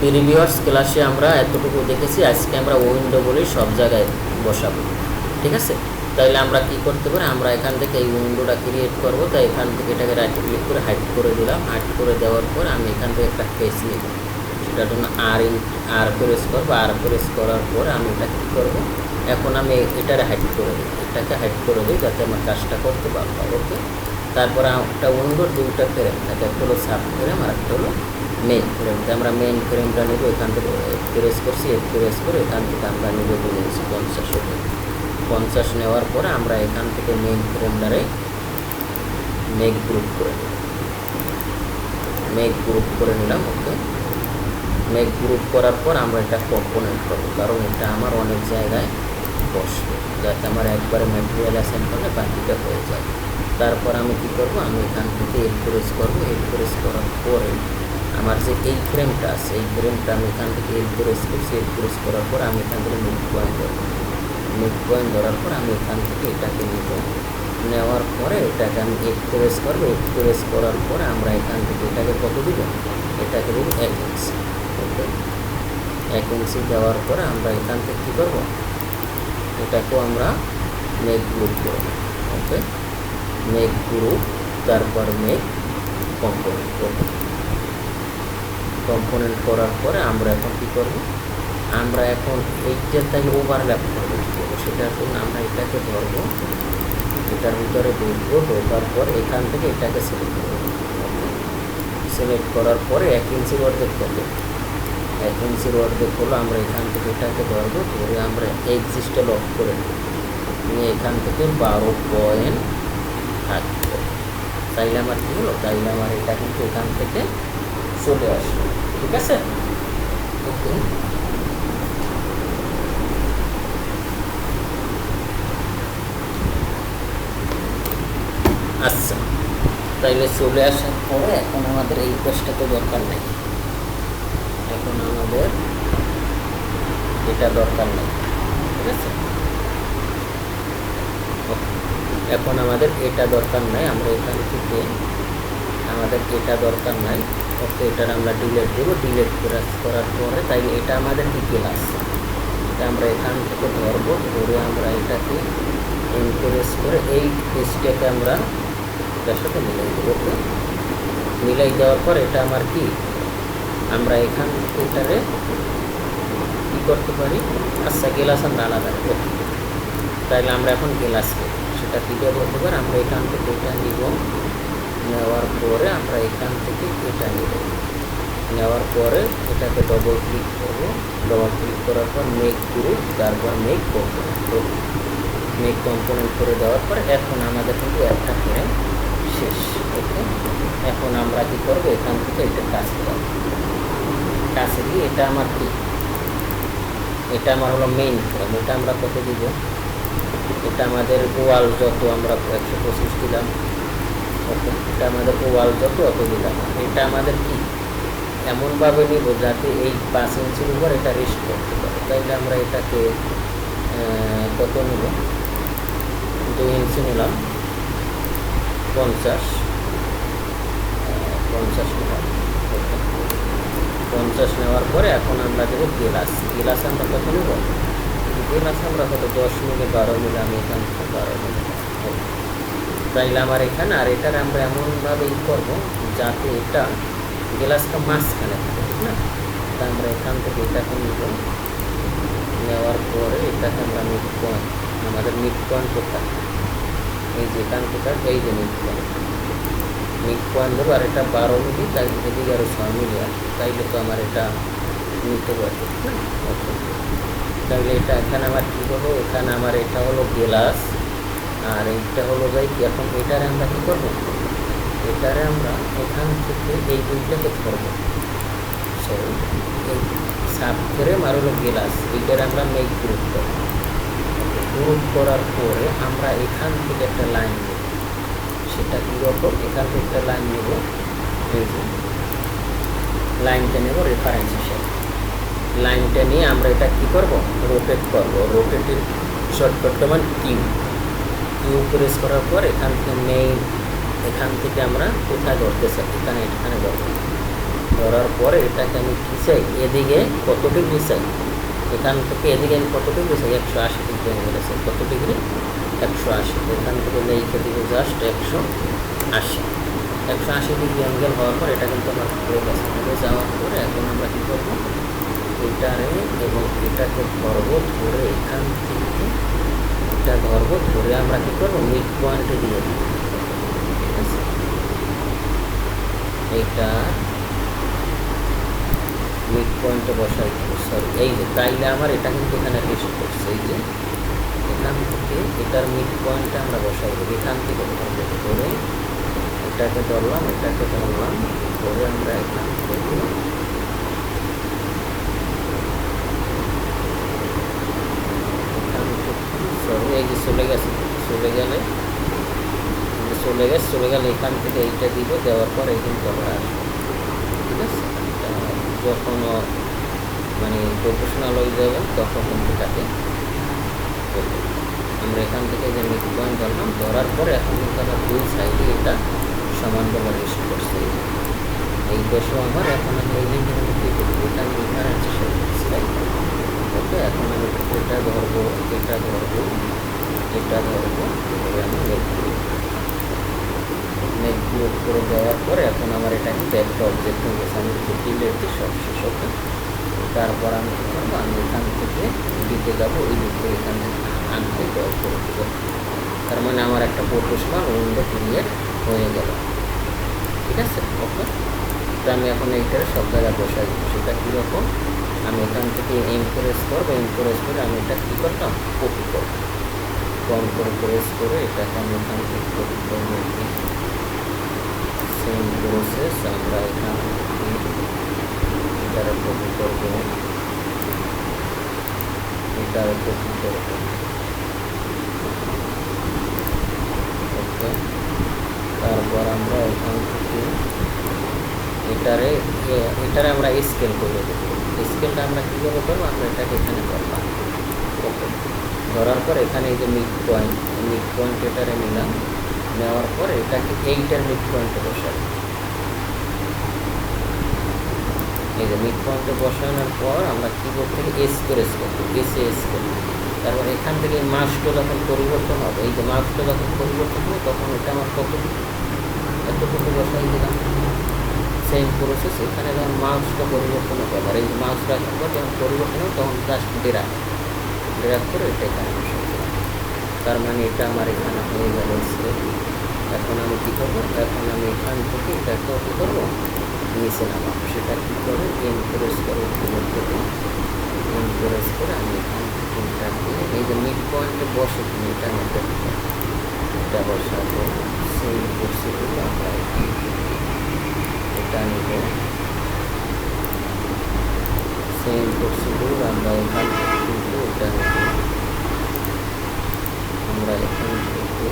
Previous ক্লাসে আমরা এতটুকু দেখেছি, আজকে আমরা উইন্ডো বলে সব জায়গায় বসাবো, ঠিক আছে? তাহলে আমরা কি করতে পারি? আমরা এখান থেকে এই উইন্ডোটা ক্রিয়েট করব, তাই এখান থেকে এটাকে রাইট ক্লিক করে হাইড করে দিলাম। হাইড করে দেওয়ার পর আমি এখান থেকে একটা পেজ নিব। সেটার জন্য আর আর প্রেস করব। আর প্রেস করার পর আমি এটা কী করব? এখন আমি এটারে হাইড করে দিই। এটাকে হাইড করে দিই যাতে আমার কাজটা করতে পারব ওকে তারপরে একটা উইন্ডোর দুইটা ফ্রেম থাকে, একটা হলো সাব ফ্রেম আর একটা হলো মেন ফ্রেম তো আমরা মেইন ফ্রেমটা নেব, এখান থেকে প্রেস করছি প্রেস করে এখান থেকে আমরা নেব বলেছি পঞ্চাশ ওকে পঞ্চাশ নেওয়ার পরে আমরা এখান থেকে মেন ফ্রেমটারে মেক গ্রুপ করে নেব। গ্রুপ করে নিলাম ওকে মেক গ্রুপ করার পর আমরা এটা কম্পোনেন্ট করব, কারণ এটা আমার অনেক জায়গায় বসবে, যাতে আমার একবারে ম্যাটেরিয়াল অ্যাসাইন করলে বাকিটা হয়ে যায়। তারপর আমি কি করব? আমি এখান থেকে এড করব এড প্রেস করার পরে আমার যে এই ফ্রেমটা আছে, এই ফ্রেমটা আমি এখান থেকে এড প্রেস করছি এড প্রেস করার পর আমি এখান থেকে মিড পয়েন্ট ধরবো। মিড পয়েন্ট ধরার পর আমি এখান থেকে এটাকে নিব। নেওয়ার পরে এটাকে আমি এড প্রেস করব। এড প্রেস করার পরে আমরা এখান থেকে এটাকে কত দিব? এটাকে দিব এক ইঞ্চি ওকে এক ইঞ্চি দেওয়ার পরে আমরা এখান থেকে কী করব? এটাকেও আমরা মেক গ্রুপ করব। ওকে মেক গ্রুপ তারপর মেক কম্পোনেন্ট করব কম্পোনেন্ট করার পরে আমরা এখন কী করব? আমরা এখন এইটার তাই ওভারল্যাপ করব সেটার জন্য আমরা এটাকে ধরবো, এটার ভিতরে ঢুকবো, ঢোকার পর এখান থেকে এটাকে সিলেক্ট করব। সিলেক্ট করার পরে এক ইঞ্চির অর্ধেক করব। এক ইঞ্চির অর্ধেক হলো আমরা এখান থেকে এটাকে ধরবো, ধরে আমরা এক্সিস্টে লক করে নিয়ে এখান থেকে বারো পয়েন্ট থাকবে তাইলে আমার কী হলো? তাইলে আমার এটা কিন্তু এখান থেকে চলে আসবে ঠিক আছে ওকে আচ্ছা তাইলে চলে আসার পরে এখন আমাদের এই পেজটা তো দরকার নেই এখন আমাদের এটা দরকার নেই ঠিক আছে. এখন আমাদের এটা দরকার নাই আমরা এখান থেকে আমাদের এটা দরকার নাই ওকে এটার আমরা ডিলেট দেবো। ডিলেট করার পরে তাই এটা আমাদের ডিটেল আসছে এটা আমরা এখান থেকে ধরবো। ধরে আমরা এটাকে এনকারেজ করে এই পেজটাকে আমরা এটার সাথে মিলাই দেবো ওকে মিলাই দেওয়ার পর এটা আমার কি? আমরা এখান থেকে এটারে কী করতে পারি? আচ্ছা গেলাস আমরা আলাদা ওকে তাহলে আমরা এখন গেলাস নেব সেটা কী বলতে পারি? আমরা এখান থেকে এটা নিব। নেওয়ার পরে আমরা এখান থেকে এটা নিব। নেওয়ার পরে এটাকে ডবল ক্লিক করব। ডবল ক্লিক করার পর মেক গ্রুপ তারপর মেক কম্পোনেন্ট মেক কম্পোনেন্ট করে দেওয়ার পরে এখন আমাদের কিন্তু একটা ফ্রেম শেষ ওকে এখন আমরা কী করব? এখান থেকে এটা কাজ করব। কাছে দিয়ে এটা আমার কি? এটা আমার হলো মেইন ফ্রেম এটা আমরা কত দিব? এটা আমাদের ওয়াল যত আমরা একশো পঁচিশ দিলাম। ওকে এটা আমাদের ওয়াল যত অত দিলাম। এটা আমাদের কি? এমনভাবে নিব যাতে এই পাঁচ ইঞ্চির উপর এটা রেস্ট করতে পারে। তাইলে আমরা এটাকে কত নিব? দুই ইঞ্চি নিলাম। পঞ্চাশ। পঞ্চাশ নিলাম। পঞ্চাশ নেওয়ার পরে এখন আমরা দেবো গেলাস। গেলাস আমরা কত নেব? গেলাস আমরা কত? দশ মিলে বারো মিলে আমি এখান থেকে বারো মিলে তাইলে আমার এখানে, আর এটার আমরা এমনভাবে ই করব যাতে এটা গ্লাসটা মাঝখানে থাকে, না? তা আমরা এখান থেকে এটাকে নিব। নেওয়ার পরে এটাকে আমরা মিড পয়েন্ট আমাদের মিড পয়েন্ট কোথায়? এই যে এখান থেকে, এই যে মিড পয়েন্ট মিড পয়েন্ট দেবো আর এটা বারো মিলি তাই এদিকে আরও ছয় মিলি আর তাইলে তো আমার এটা নিতে পারবে তাহলে এটা এখানে আমার কী হলো এখানে আমার এটা হলো গ্লাস আর এইটা হলো কি এখন এটারে আমরা কী করব? এটারে আমরা এখান থেকে এই দুইটাকে ধরবো সরি এই সাব ফ্রেম আর হলো গ্লাস, এইটারে আমরা মেক গ্রুপ করব। গ্রুপ করার পরে আমরা এখান থেকে একটা লাইন নেব। সেটা কীরকম এখান থেকে একটা লাইন নেব। লাইনটা নেব রেফারেন্স হিসেবে লাইনটা নিয়ে আমরা এটা কী করব? রোটেট করব। রোটেটের শর্টকাট কমান কিউ কিউ প্রেস করার পর এখান থেকে মেইন এখান থেকে আমরা কোথায় ধরতে চাই এখানে এখানে ধরবো। ধরার পরে এটাকে আমি কী চাই এদিকে কত ডিগ্রি চাই এখান থেকে এদিকে আমি কত ডিগ্রি চাই একশো আশি ডিগ্রি অ্যাঙ্গেল আছে। কত ডিগ্রি? একশো আশি। এখান থেকে লেখে দিব জাস্ট একশো আশি। একশো আশি ডিগ্রি অ্যাঙ্গেল হওয়ার পর এটা কিন্তু আমার হয়ে গেছে হয়ে যাওয়ার পরে এখন আমরা কী করব? এটারে এবং এটাকে ধরবো ধরে এখান থেকে এটা ধরবো ধরে আমরা কী করব? মিড পয়েন্টে দিয়ে দিব ঠিক আছে এইটা মিড পয়েন্টে বসাই। সরি এই যে, তাইলে আমার এটা কিন্তু এখানে রেস্ট করছে। এই যে, এখান থেকে এটার মিড পয়েন্টে আমরা বসাই। দেবো এখান থেকে ধরে এটাকে ধরলাম এটাকে ধরলাম, ধরে আমরা এখান থেকে এখান থেকে সরি এই যে চলে গেছে, চলে গেলে চলে গেছে, চলে গেলে এখান থেকে এইটা দিব, দেওয়ার পর এই কিন্তু ঠিক আছে? যখন মানে প্রফেশনাল হয়ে যাবেন তখন কিন্তু তাকে আমরা এখান থেকে যে মিড পয়েন্ট ধরলাম, ধরার পরে এখন আমরা দুই সাইডে এটা সমানভাবে রেস্ট করছে। এই যে। আমার, এখন আমি এই লিঙ্কের মধ্যে এটা আমি এখানে স্লাইড এখন আমি এটা ধরবো এটা ধরবো এটা ধরবো ধরে আমি মেঘ ক্রিয়েট করে দেওয়ার পরে এখন আমার এটা কিন্তু একটা অবজেক্ট হয়ে গেছে, আমি ডিলেট দিই সব শেষ ওকে তারপর আমি কী করব? আমি এখান থেকে দিতে যাব, ওই দিকে এখান থেকে আনতে ড্র করে দেবো। তার মানে আমার একটা প্রফেশনাল উইন্ডো ক্রিয়েট হয়ে গেল। ঠিক আছে? ওকে তো আমি এখন এইটার সব জায়গায় বসাই। দিই সেটা কীরকম? আমি এখান থেকে এনকারেজ করব এনকারেজ করে আমি এটা কী করলাম কপি করব। কম করে প্রেস করে এটাকে আমি এখান থেকে কপি করে সেম প্রসেস আমরা এখান থেকে এটারে কপি করব। এটারে কপি করব। তারপর আমরা এখান থেকে এটারে এটারে আমরা স্কেল করে দেবো। স্কেলটা আমরা কীভাবে করব? আমরা এটাকে এখানে করলাম ওকে। ধরার পর এখানে এই যে মিড পয়েন্ট মিড পয়েন্ট এটারে নিলাম। নেওয়ার পর এটাকে এইটার মিড পয়েন্টে বসাবো এই যে মিড পয়েন্টে বসানোর পর আমরা কিবোর্ড থেকে এস করে এস করব এসে এস করব তারপর এখান থেকে মার্কসটা যখন পরিবর্তন হবে, এই যে মার্কসটা যখন পরিবর্তন হবে, তখন এটা আমার কত? এতটুকু বসাই দিলাম। সেম প্রসেস এখানে যখন মার্কসটা পরিবর্তন আবার এই রাখার পর যখন পরিবর্তন হবে, তখন জাস্ট ডেরা ড্র্যাগ করে এটা এখানে তার মানে এটা আমার এখানে হয়ে গেল এখন আমি কী করব? এখন আমি এখান থেকে এটাকেও কী করব, নিচে নামাবো। সেটা কী করে এনকারেজ করে কিবোর্ড থেকে এনকারেজ করে আমি এখান থেকে এটাকে এই যে মিড পয়েন্টে বসে তুমি এটা মধ্যে এটা বসাবো। সেই প্রসিডিউর আমরা এটা সেম প্রসিডিউর আমরা এখান কিন্তু এটা আমরা এখান থেকে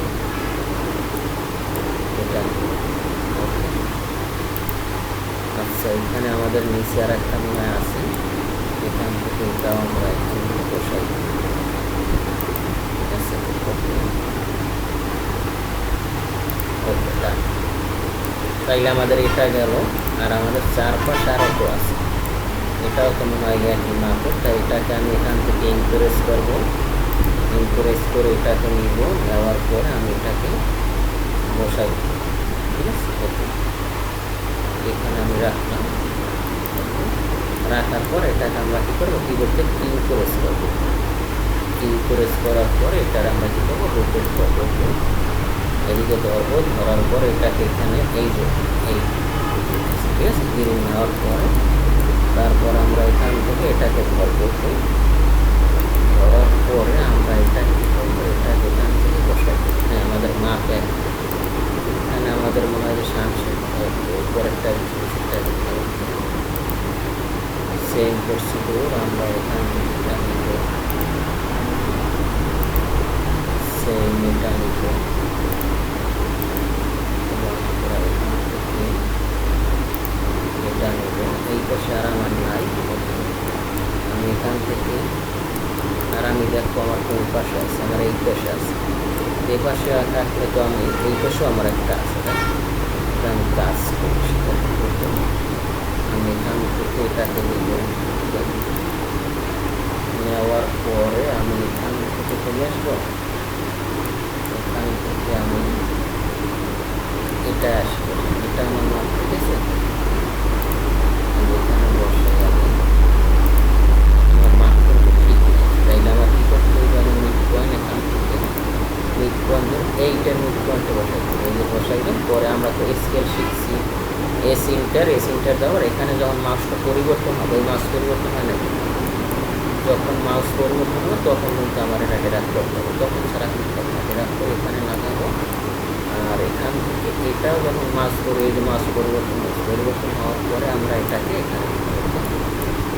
এটা আচ্ছা এখানে আমাদের নিচে আর একটা মনে আছে। এখান থেকে এটাও আমরা থেকে বসাই। ঠিক আছে? ওকে ওকে ডান তাইলে আমাদের এটা গেল, আর আমাদের চারপাশে আরও তো আছে। এটাও তো মনে হয় একই মাপের তাই এটাকে আমি এখান থেকে এনকারেজ করব। এনকারেজ করে এটাকে নিব, নেওয়ার পরে আমি এটাকে বসাই। ঠিক আছে? এখানে আমি রাখলাম। রাখার পর এটাকে আমরা কী করব? কিবোর্ড থেকে ইনকোরেজ করব। ইনকোরেজ করার পর এটার আমরা কী করব? রোটেট করব। এদিকে ধরবো ধরার পর এটাকে এখানে এই যে, এই ঠিক আছে নেওয়ার পরে তারপর আমরা এখান থেকে এটাকে ধরবো। ধরার পরে আমরা এটা কী করব? এটাকে এখান থেকে বসাই। হ্যাঁ আমাদের মাপ এক। এখানে আমাদের মনে হয় যে সানসেট উপরেরটা সেটা সেম প্রসিডিউর আমরা এখান থেকে সেম এটা নিব এবং আমরা এখান থেকে এটা নিব এই পাশে আর আমার নাই আমি এখান থেকে আর আমি দেখব আমার কোন পাশে আছে আমার এই পাশে আছে এই পাশে থাকলে তো আমি এই পাশেও আমার একটা আছে তাই তো? এটা আমি কাজ করি সেটা কি করতে হবে? আমি এখান থেকে এটাকে নেব নেওয়ার পরে আমি এখান থেকে চলে আসব এখান থেকে আমি এটা আসব, এটা আমার মাপ ঠিক আছে? এখানে বসে যাব আমার মাপ কিন্তু ঠিক তাইলে আমার কী করতে মিড পয়েন্ট এখান থেকে মিড পয়েন্ট এইটার মিড পয়েন্টে বসাই দেবো। এই পরে আমরা তো স্কেল শিখছি। এস ইন্টার এস ইন্টার দেওয়ার, এখানে যখন মাউসটা পরিবর্তন হবে, ওই মাউস পরিবর্তন হয় নাকি? যখন মাউস পরিবর্তন হবে, তখন কিন্তু আমার এটাকে রাখ করতে হবে। তখন ছাড়া কিন্তু হবে না। রাখ করে এখানে লাগাবো। আর এখান থেকে এটাও যখন মাস করে এই যে মাস পরিবর্তন হচ্ছে পরিবর্তন হওয়ার পরে আমরা এটাকে এখানে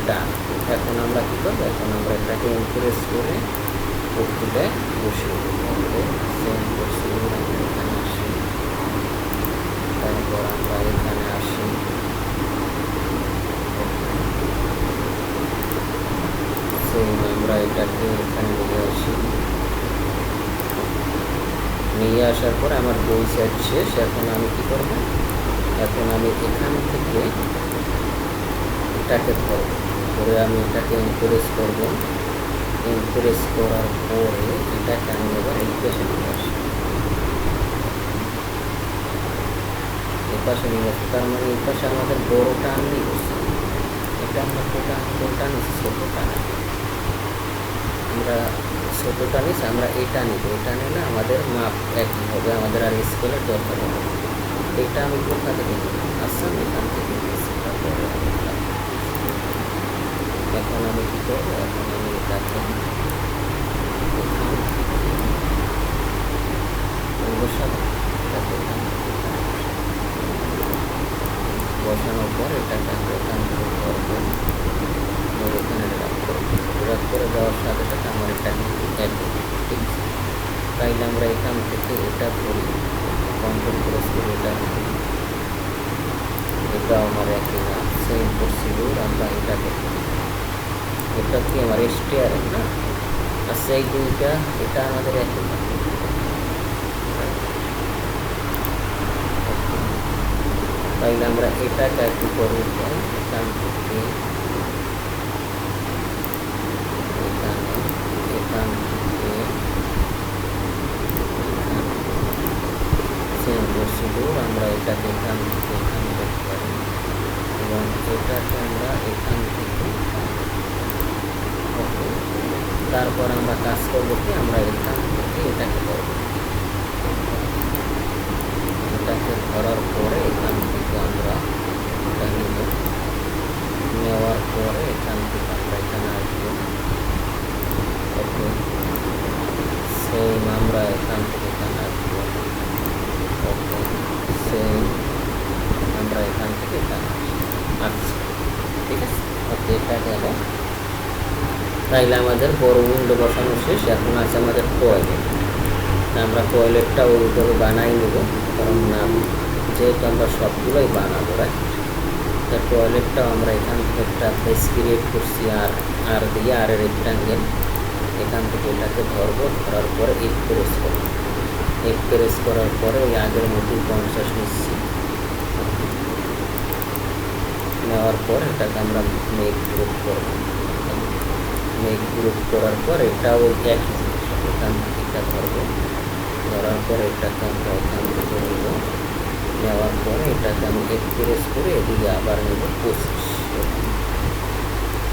ডান এখন আমরা কী করব? এখন আমরা এটাকে এনকারেজ করে পক্ষীটা বসিয়ে দেবো। সেম আমরা এখানে আসি। তারপর আমরা এখানে আসি। সেম আমরা এটাকে এখানে নিয়ে আসি। নিয়ে আসার পর আমার বই সেট শেষ। এখন আমি কি করব? এখন আমি এখান থেকে এটাকে ধরব। ধরে আমি এটাকে এনকারেজ করব। এনকারেজ করার পরে এটাকে আমি এবার নিয়ে আসি এই পাশে নিয়ে আসি তার মানে এই পাশে আমাদের বড়টা আমি বসছি। এটা আমরা কোটা কোনটা নিচ্ছি ছোটোটা না আমরা ছোটোটা নিচ্ছি আমরা এটা নিব। এটা নিলে আমাদের মাপ একই হবে, আমাদের আর স্কেলের দরকার হবে এটা আমি কোথা থেকে নিব? আচ্ছা এখান থেকে। এটা- এখন আমি কী করব? এখন আমি এটাকে। বসানোর পর আমরা এখান ড্রাগ ড্রাগ করে দেওয়ার সাথে সাথে আমার এটা ঠিক? তাইলে আমরা এখান থেকে এটা করি কন্ট্রোল প্রেস করে এটা এটা আমার একই না সেম প্রসিডিউর আমরা এটাকে এটা কি আমার এসটিআর না? আচ্ছা এই দুইটা এটা আমাদের একই না। তাইলে আমরা এটাকে একটু করব এখান থেকে এখানে এখান সেম প্রসিডিউর আমরা এটাকে এখান থেকে এখানে করতে পারি। এবং এটাকে আমরা এখান থেকে তারপর আমরা কাজ করব কি? আমরা এখান থেকে এটাকে করব এটাকে ধরার পরে এখান থেকে আমরা এটা নিব নেওয়ার পরে এখান থেকে আমরা এখানে আসব ওকে সেম আমরা এখান থেকে এখানে আসব ওকে সেম আমরা এখান থেকে এখানে আসব আচ্ছা ঠিক আছে ওকে এটা গেল তাইলে আমাদের বড় উইন্ডো বসানো শেষ, এখন আছে আমাদের টয়লেট আমরা টয়লেটটা ওইভাবে বানাই নেব, কারণ যেহেতু আমরা সবগুলোই বানাবো রাইট টয়লেটটাও আমরা এখান থেকে একটা ফেস ক্রিয়েট করছি, আর আর দিয়ে আর রেক্টাঙ্গেল এখান থেকে এটাকে ধরবো, ধরার পরে এক প্রেস করব। এক প্রেস করার পরে ওই আগের মতোই পঞ্চাশ নিচ্ছি। নেওয়ার পর এটাকে আমরা মেক গ্রুপ করব। মেক গ্রুপ করার পর এটা ওই একই এখান থেকে এটা ধরবো ধরার পর এটাকে আমরা এখান থেকে নেব। নেওয়ার পরে এটাকে আমি এক প্রেস করে এদিকে আবার নেব পঁচিশ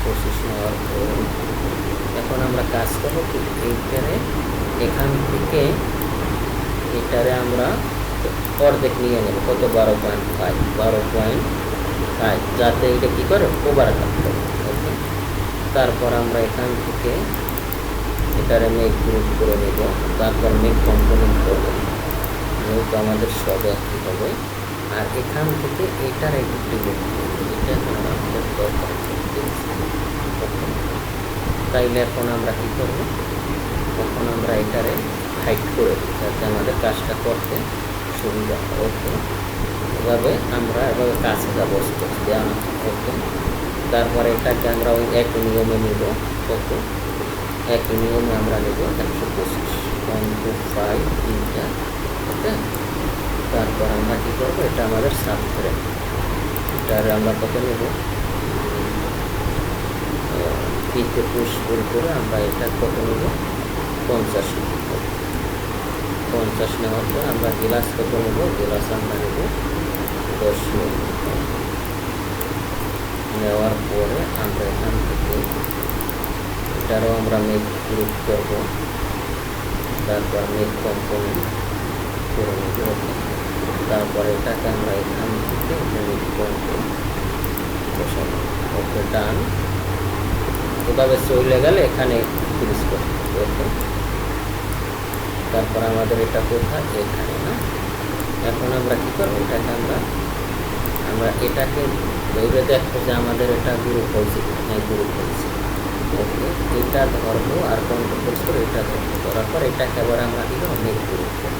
পঁচিশ নেওয়ার পর এখন আমরা কাজ করব কি? এইখানে এখান থেকে এটারে আমরা অর্ধেক নিয়ে নেব। কত? বারো পয়েন্ট ফাইভ বারো পয়েন্ট ফাইভ যাতে এটা কী করে? ওভার থাকতে ওকে তারপর আমরা এখান থেকে এটারে মেক গ্রুপ করে নেব তারপর মেক কম্পোনেন্ট করব। যেহেতু আমাদের সব একই হবে। আর এখান থেকে এটার একটু আমাদের দরকার. তাইলে এখন আমরা কী করব? এখন আমরা এটারে হাইট করে দিই যাতে আমাদের কাজটা করতে সুবিধা ওকে এভাবে আমরা এভাবে কাছে যাব ওকে তারপরে এটাকে আমরা ওই এক নিয়মে নেব। কত? এক নিয়মে আমরা নেব একশো পঁচিশ। ওয়ান টু ফাইভ তিনটা ওকে? তারপর আমরা কী করব? এটা আমাদের সাব ফ্রেম এটার আমরা কত নেব? পুশ ফুল করে আমরা এটা কত নেব? পঞ্চাশ পঞ্চাশ নেওয়ার পর আমরা গ্লাস কত নেব? গ্লাস আমরা নেব দশ নেব। নেওয়ার পরে আমরা এখান থেকে এটারও আমরা মেঘ গ্রুপ করব। তারপর মেঘ কম্পোনেন্ট করে নেব। তারপর এটাকে আমরা এখান থেকে মেঘ কম্পোনেন্ট ওকে ডান এভাবে চলে গেলে এখানে ক্লিক করতে ওকে? তারপর আমাদের এটা কোথায়? এখানে, না? এখন আমরা কী করব? এটাকে আমরা আমরা এটাকে ওইভাবে দেখব যে আমাদের এটা গ্রুপ হয়েছে হ্যাঁ গ্রুপ হয়েছে। ওকে এটা ধরবো আর কন্ট্রোল করে এটা ধরবো। করার পর এটাকে আবার আমরা কী করব? মেঘ গ্রুপ করব।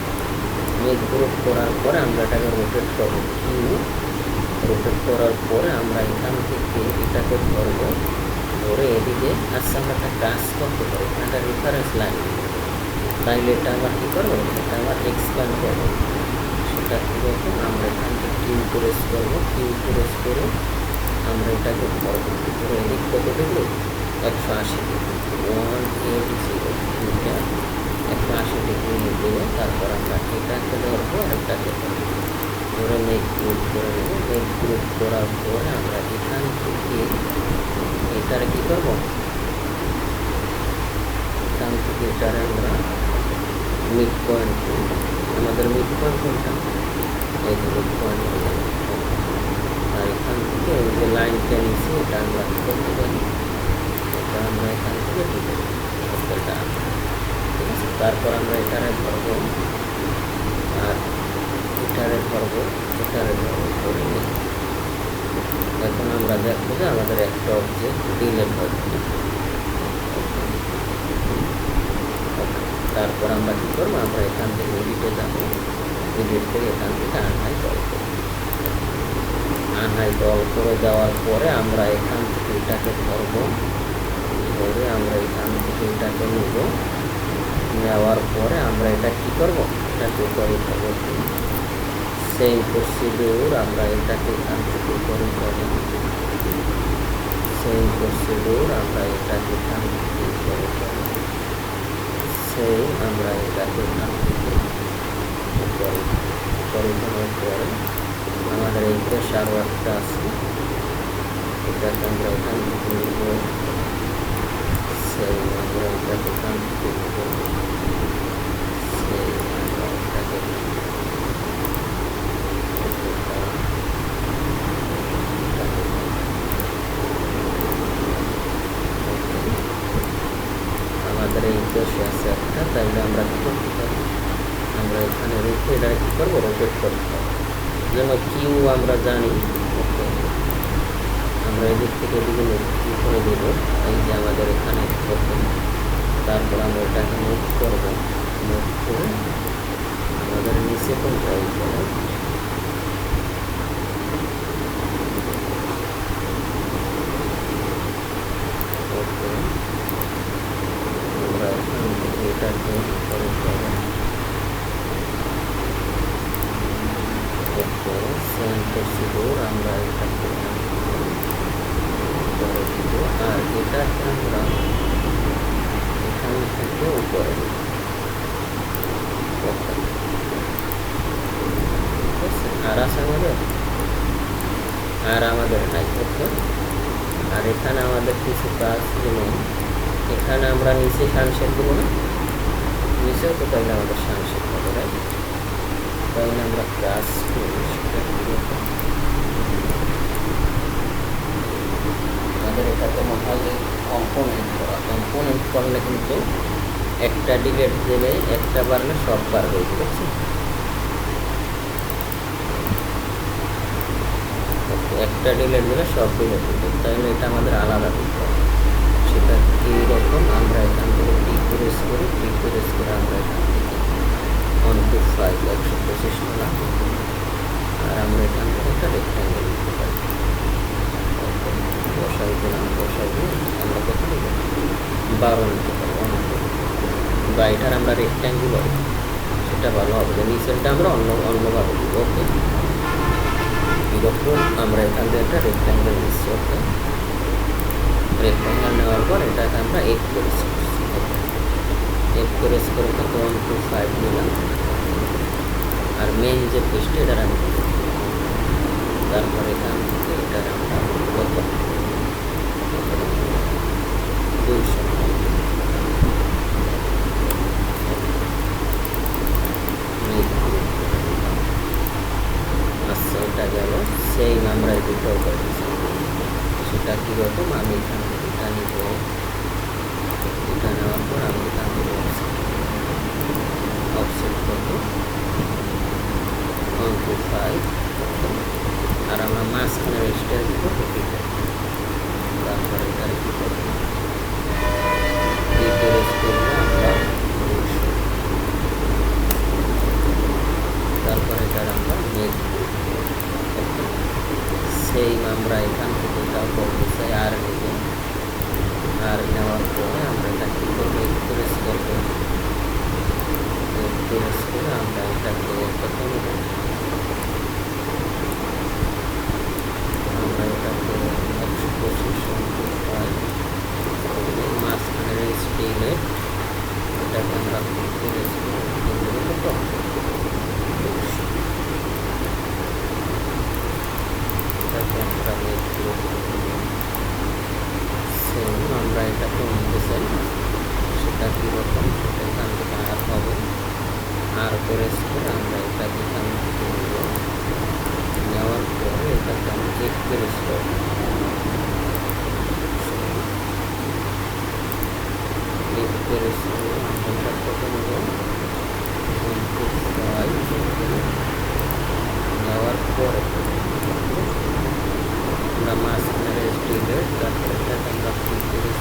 মেঘ গ্রুপ করার পরে আমরা এটাকে রোটেট করব। কিউ রোটেট করার পরে আমরা এখান থেকে এটাকে ধরবো। ধরে এদিকে আচ্ছা আমরা একটা কাজ করতে পারি। একটা রেফারেন্স লাইন তাইলে এটা আবার কী করব? এটা আবার এক্সপ্যান্ড করব। সেটা কীরকম আমরা এখান থেকে কিউ প্রেস করব কিউ প্রেস করে আমরা এটাকে ধরবো ধরে এদিক কত ডিগ্রি একশো আশি ডিগ্রি ওয়ান একশো আশি ডিগ্রি দেবো তারপর আমরা এটাকে ধরবো এটাকে ধরে মেঘ গ্রুপ করে নেব। মেঘ গ্রুপ করার পরে আমরা এখান থেকে এটারে কী করব? এখান থেকে এটারে আমরা মিড পয়েন্ট আমাদের মিড পয়েন্ট কোনটা? আর এখান থেকে ওই যে লাইনটা নিচে এটা আমরা কী করতে পারি আমরা এখান থেকে ঠিক আছে তারপর আমরা এটারে ধরবো আর এটারে ধরবো এটারে ধরবো ধরে এখন আমরা দেখব যে আমাদের একটা অবজেক্ট ডিলেট হচ্ছে তারপর আমরা কী করব? আমরা এখান থেকে এডিটে যাব। এডিট থেকে এখান থেকে আনহাই কল করব আনহাই কল করে দেওয়ার পরে আমরা এখান থেকে এটাকে ধরবো ধরে আমরা এখান থেকে এটাকে নেব নেওয়ার পরে আমরা এটা কী করব এটাকে উপরে উঠাবো সেম প্রসিডিউর আমরা এটাকে এখান থেকে উপরে উঠাবো সেম প্রসিডিউর আমরা এটাকে এখান থেকে উপরে উঠাবো সেই আমরা এটাকে এখান থেকে উপরে উপরে উঠানোর পরে আমাদের এই প্রেশার ওয়ার্কটা আছে এটাকে আমরা এখান থেকে নেব সেই আমরা এটাকে এখান থেকে নেব সেই আমরা এটাকে আমাদের এই দেশে আছে একটা তাইলে আমরা কী করতে পারি আমরা এখানে এটা কী করব? রোটেট করতে হবে কিউ আমরা জানি। আমরা এদিক থেকে বিভিন্ন কী করে দেব? এই যে আমাদের এখানে প্রথম তারপর আমরা এটাকে মুভ করব। মুভ করে আমাদের নিচে কোনটা? এইখানে ওকে আমরা এখান থেকে এটাকে করে দেবো ওকে সেম প্রসিডিউর আমরা এটাকে করে দিব আর এটাকে আমরা এখান থেকে উপরে দিব ওকে ঠিক আছে আর আছে আমাদের আর আমাদের নাই ওকে আর এখানে আমাদের কিছু কাজ যেমন এখানে আমরা নিচে সানসেট দেবো না নিচেও তো তাইলে আমাদের সানসেট হবে রাইট তাহলে আমরা কাজ করি সেটা কীরকম আমাদের এটাতে মনে হয় যে কম্পোনেন্ট করা কম্পোনেন্ট করলে কিন্তু একটা ডিলেট দিলে একটা বাড়লে সব বাড়বে ঠিক আছে? একটা ডিলেট দিলে সব ডিলেট দিবে তাহলে এটা আমাদের আলাদা দিতে হবে। সেটা কীরকম? আমরা এখান থেকে টি প্রেস করি টি প্রেস করে আমরা এখান থেকে ওয়ান টু ফাইভ একশো পঁচিশ নিলাম। আর আমরা এখান থেকে একটা রেক্ট্যাঙ্গেল নিতে পারি। বসাই দিলাম, বসাই দিয়ে আমরা কত বারো নিতে পারি ওয়ান বা এটার আমরা রেক্ট্যাঙ্গুলার সেটা ভালো হবে। যে নিচেরটা আমরা অন্য, অন্যভাবে দিব ওকে কীরকম আমরা এখান থেকে একটা রেক্ট্যাঙ্গেল নিচ্ছি ওকে রেক্ট্যাঙ্গেল নেওয়ার পর এটাকে আমরা এইট করে এইট করে করে তো ওয়ান টু ফাইভ নিলাম। আর মেন যে পিসটা এটার আমি তারপর এখান থেকে এটা আমরা দুইশো আচ্ছা এটা গেল সেম আমরা দুটোও করেছি সেটা কীরকম, আমি এখান থেকে এটা নিব। এটা নেওয়ার পর আমি এখান থেকে অফসেট করব। ওয়ান টু ফাইভ আর আমরা মাঝখানে রেজিস্টার দিব এটা তারপরে এটার কী করব? তারপরে এটার আমরা মেঘ সেই আমরা এখান থেকে এটাও করতে চাই আর নেব আর নেওয়ার পরে আমরা এটা কী করব এক্সপ্রেস করব এক্সপ্রেস করে আমরা এটাকে কত নেব আমরা এটাকে একশো পঁচিশ পাই মাঝখানে স্টিলে এটাকে আমরা এক্সপ্রেস করব কত দুশো এটাকে আমরা সেম আমরা এটাকে নিতে চাই সেটা কীরকম সেটা এখান থেকে আর হবে আর করে করে আমরা এটাকে এখান থেকে নেব নেওয়ার পরে এটাকে আমি চেক করে করব চেক করে আমরা এটা কত নেব নেওয়ার পরে আমরা মাঝখানে স্টিলের তারপরে এটাকে আমরা ফুল করে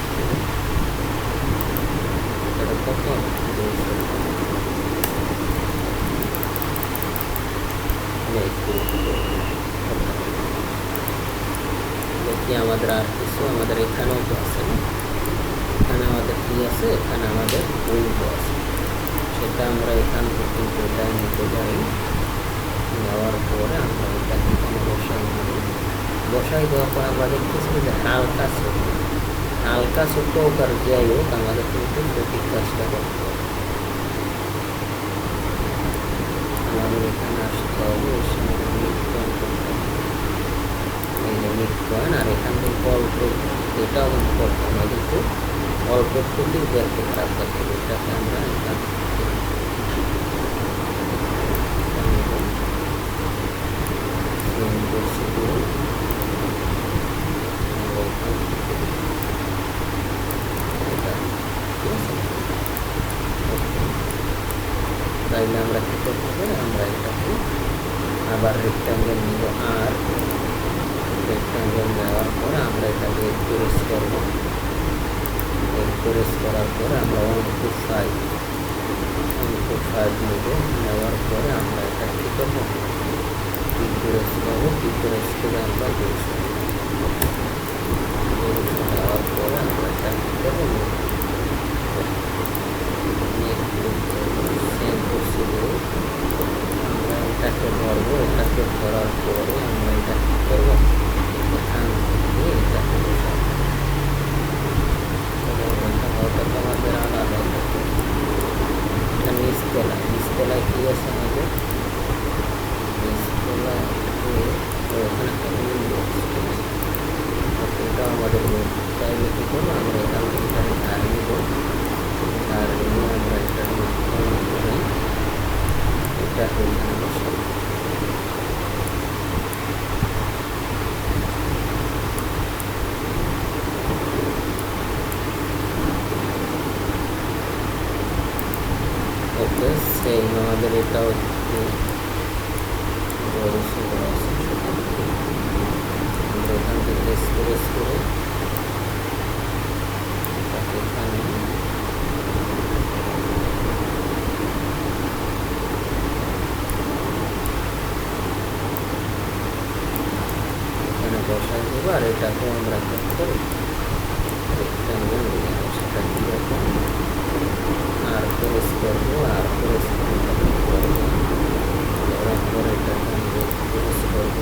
এটা কত দুশো দেখি আমাদের আর কিছু আমাদের এখানেও তো আছে না এখানে আমাদের কী আছে এখানে আমাদের উল্টো আছে সেটা আমরা এখান থেকে কিন্তু এটা নিতে পারি নেওয়ার পরে আমরা এটাকে এখানে বসাই দিই বসাই দেওয়ার পর আমরা দেখতেছি যে হালকা ছোট হালকা ছোট হোক আর যাই হোক আমাদের কিন্তু সঠিক কাজটা করতে হবে আমাদের এখানে আসতে হবে এসে আমাদের মিট পয়েন্ট করতে হবে এই যে মিট পয়েন্ট আর এখান থেকে অল্প এটাও কিন্তু করতে হবে কিন্তু অল্প একটু কিন্তু একটা খারাপ করতে হবে এটাকে আমরা এখান করছি পুরো তাইলে আমরা কী করতে পারি আমরা এটাকে আবার রেক্ট্যাঙ্গেল নিব আর রেক্ট্যাঙ্গেল নেওয়ার পরে আমরা এটাকে এক্সপ্রেস করব এক্সপ্রেস করার পরে আমরা টু ফাইভ ওয়ান টু নেব নেওয়ার পরে আমরা এটা কী করব? এক্সপ্রেস করব। এক্সপ্রেস করে আমরা নেওয়ার পরে আমরা এটা কী করব? সেম প্রসিডিউর আমরা এটাকে ধরবো, এটাকে ধরার পরে আমরা এটা কী করব? এখান থেকে এটাকে বসাবো। এটা নিচতলায় কী আছে আমাদের নিচতলায় ওখানে একটা এটা আমাদের চাইলে কী করব আমরা এখান থেকে ধার নিব আমরা এটা করে এটাকে এখানে বসাবো ওকে সেম আমাদের এটাও একটু বড় সড়ো আছে আমরা এখান থেকে স্টোরেজ করে এটাকে এখানে এখানে বসাই দেবো আর এটাকেও আমরা কি করি রেক্টাঙ্গেল নিয়ে যাব সেটা কীরকম আর প্রেস করব আর প্রেস করব করার পর এটাকে আমি প্রেস করব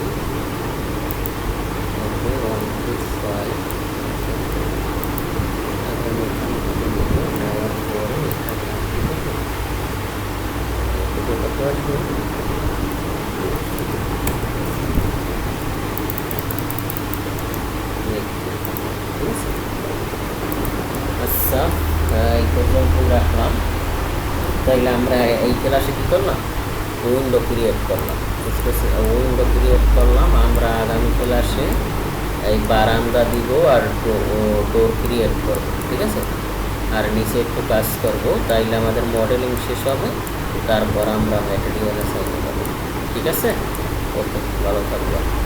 তাইলে আমরা এই ক্লাসে কী করলাম উইন্ডো ক্রিয়েট করলাম উইন্ডো ক্রিয়েট করলাম আমরা আগামী ক্লাসে এই বারান্দা দিব আর ডোর ক্রিয়েট করব ঠিক আছে আর নিচে একটু কাজ করব তাইলে আমাদের মডেলিং শেষ হবে, তারপর আমরা ম্যাটেরিয়ালে সাইন করব। ঠিক আছে? ওকে, ভালো থাকবে